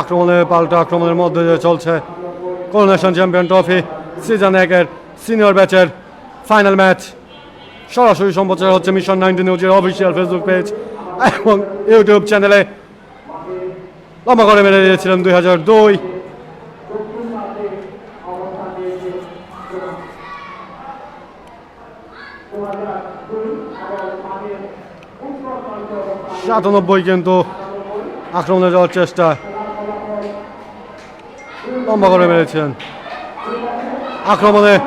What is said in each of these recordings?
আক্রমণের পাল্টা আক্রমণের মধ্যে দিয়ে চলছে করোনেশন চ্যাম্পিয়ন ট্রফি সিজন একের সিনিয়র ব্যাচের ফাইনাল ম্যাচ সরাসরি সম্প্রচার হচ্ছে মিশন নাইনটি নিউজের অফিসিয়াল ফেসবুক পেজ এবং ইউটিউব চ্যানেলে লম্বা করে মেরে দিয়েছিলেন দুই হাজার দুই। সাতানব্বই কিন্তু আক্রমণে যাওয়ার চেষ্টা। লম্বা মেরেছেন। আক্রমণে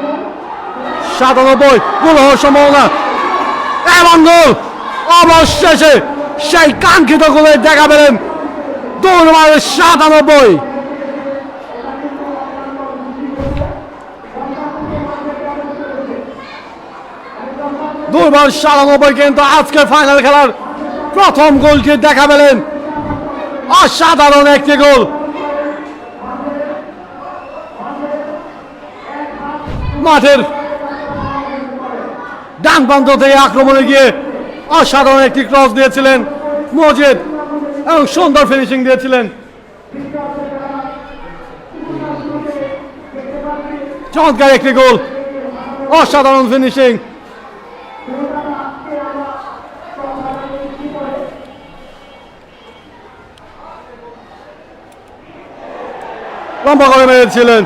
সাতানব্বই, গোল হওয়ার সম্ভাবনা। এবং গোল। অবশেষে সেই কাঙ্ক্ষিত গোলে দেখা পেলেন দৌড় মারে সাতানব্বই। দুইবার সাতানব্বই কিন্তু আজকের ফাইনাল খেলার প্রথম গোলটি দেখা পেলেন। অসাধারণ একটি গোল। মাঠের ডান প্রান্ত থেকে আক্রমণে গিয়ে অসাধারণ একটি ক্রস দিয়েছিলেন মজিদ এবং সুন্দর ফিনিশিং দিয়েছিলেন। চমৎকার একটি গোল, অসাধারণ ফিনিশিং লম্বা করে মেরেছিলেন।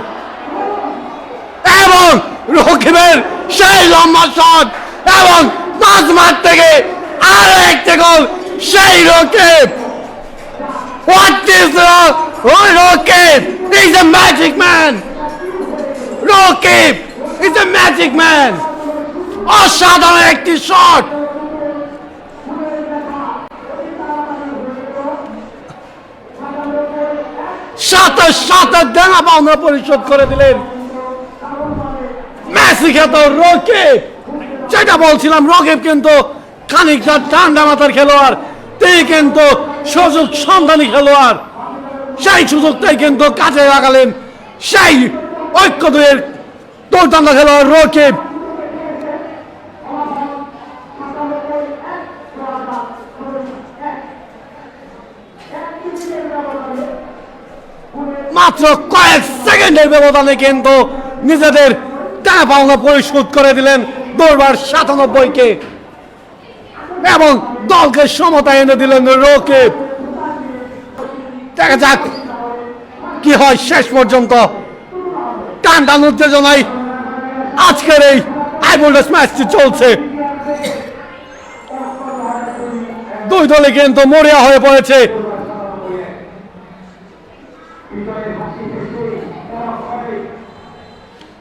রকিবের সেই লম্বা শট এবং পাঁচ মাঠ থেকে আরও একটি গোল সেই Rakib What is the Rokib? He's a magic man. Rokib is a magic man. অসাধারণ একটি শট সাথে সাথে দেনা পাওনা পরিশোধ করে দিলেন খ্যাত রকিব যেটা বলছিলাম কিন্তু খানিকটা ঠান্ডা মাথার খেলোয়াড় তিনি কিন্তু সুযোগ সন্ধানী খেলোয়াড়। সেই সুযোগটাই কিন্তু কাজে লাগালেন সেই ঐক্য দুয়ের দুর্দান্ত খেলোয়াড় মাত্র কয়েক সেকেন্ডের ব্যবধানে কিন্তু নিজেদের টাকা পাওনা পরিশোধ করে দিলেন দৌড়বার সাতানব্বইকে। এবং দলকে সমতা এনে দিলেন রোকে দেখা যাক কি হয় শেষ পর্যন্ত। টান টান উত্তেজনায় আজকের এই আইবোল্ডাস ম্যাচটি চলছে। দুই দলে কিন্তু মরিয়া হয়ে পড়েছে।